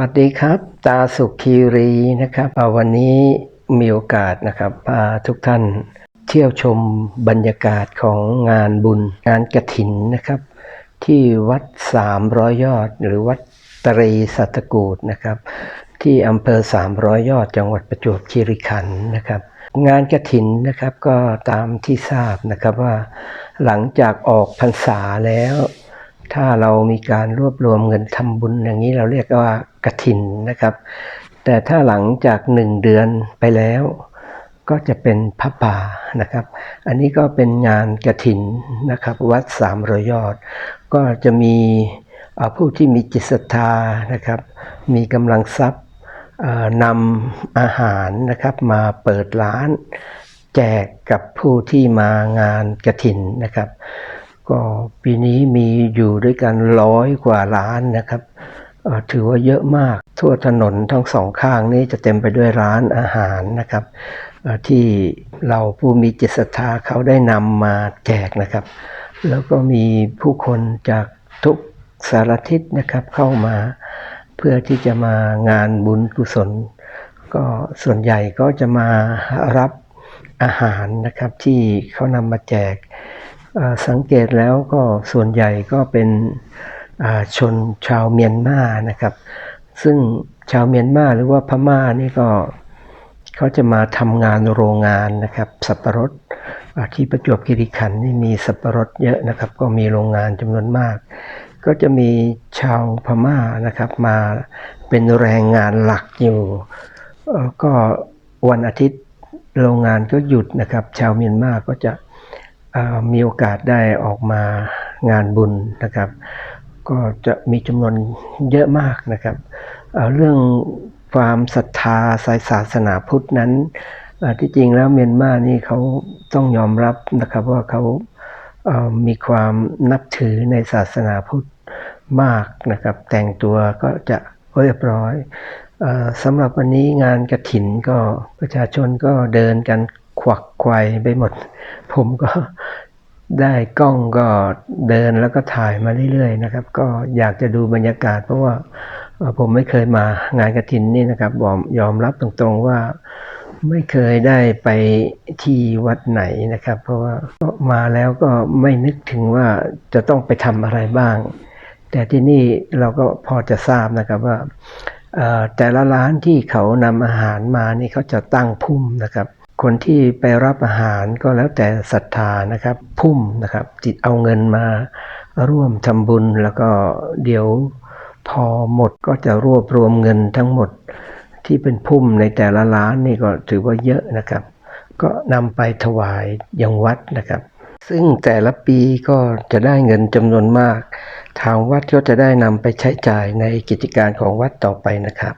สวัสดีครับ ตาสุขคีรีนะครับวันนี้มีโอกาสนะครับพาทุกท่านเที่ยวชมบรรยากาศของงานบุญ งานกระถินนะครับ ที่วัดสามร้อยยอด หรือวัดตรีสัตกูดนะครับ ที่อำเภอสามร้อยยอดจังหวัดประจวบคีรีขันธ์นะครับ งานกระถินนะครับก็ตามที่ทราบนะครับว่าหลังจากออกพรรษาแล้ว ถ้าเรามีการรวบรวมเงินทำบุญอย่างนี้เราเรียกว่ากระถินนะครับ แต่ถ้าหลังจากหนึ่งเดือนไปแล้ว ก็จะเป็นพระป่านะครับ อันนี้ก็เป็นงานกระถินนะครับ วัดสามรอยยอด ก็จะมีเอ่อผู้ที่มีจิตศรัทธานะครับ มีกำลังทรัพย์นำอาหารนะครับมาเปิดร้าน แจกกับผู้ที่มางานกระถินนะครับ ก็ปีนี้มีอยู่ด้วยกันร้อยกว่าร้านนะครับ ถือว่าเยอะมากทั่วถนนทั้งสองข้างนี้จะเต็มไปด้วยร้านอาหารนะครับ ที่เราผู้มีจิตศรัทธาเขาได้นำมาแจกนะครับ แล้วก็มีผู้คนจากทุกสารทิศนะครับเข้ามาเพื่อที่จะมางานบุญกุศล ก็ส่วนใหญ่ก็จะมารับอาหารนะครับที่เขานำมาแจก สังเกตแล้วก็ส่วนใหญ่ก็เป็นชนชาวเมียนมานะครับ ซึ่งชาวเมียนมาหรือว่าพม่านี่ก็เขาจะมาทำงานโรงงานนะครับสับปะรดที่ประจวบคีรีขันธ์นี่มีสับปะรดเยอะนะครับ ก็มีโรงงานจำนวนมาก ก็จะมีชาวพม่านะครับมาเป็นแรงงานหลักอยู่ก็วันอาทิตย์โรงงานก็หยุดนะครับ ชาวเมียนมาก็จะ มีโอกาสได้ออกมางานบุญนะครับ ก็จะมีจำนวนเยอะมากนะครับเเรื่องความศรัทธาสายศาสนาพุทธนั้นที่จริงแล้วเมียนมานี่เขาต้องยอมรับนะครับว่าเขาเอ่อมีความนับถือในศาสนาพุทธมากนะครับ แต่งตัวก็จะเรียบร้อยอสำหรับวันนี้งานกระถินก็ประชาชนก็เดินกัน ขวักไขวไปหมด ผมก็ได้กล้องก็เดินแล้วก็ถ่ายมาเรื่อยๆนะครับ ก็อยากจะดูบรรยากาศ เพราะว่าผมไม่เคยมางานกระถินนี่นะครับยอมยอมรับตรงๆว่าไม่เคยได้ไปที่วัดไหนนะครับ เพราะว่ามาแล้วก็ไม่นึกถึงว่าจะต้องไปทำอะไรบ้าง แต่ที่นี่เราก็พอจะทราบนะครับว่าแต่ละร้านที่เขานำอาหารมานี่เขาจะตั้งพุ่มนะครับ คนที่ไปรับอาหารก็แล้วแต่ศรัทธานะครับ พุ่มนะครับ จิตเอาเงินมา ร่วมทำบุญแล้วก็เดี๋ยวพอหมดก็จะรวบรวมเงินทั้งหมดที่เป็นพุ่มในแต่ละร้านนี่ก็ถือว่าเยอะนะครับ ก็นำไปถวายยังวัดนะครับ ซึ่งแต่ละปีก็จะได้เงินจำนวนมาก ทางวัดก็จะได้นำไปใช้จ่ายในกิจการของวัดต่อไปนะครับ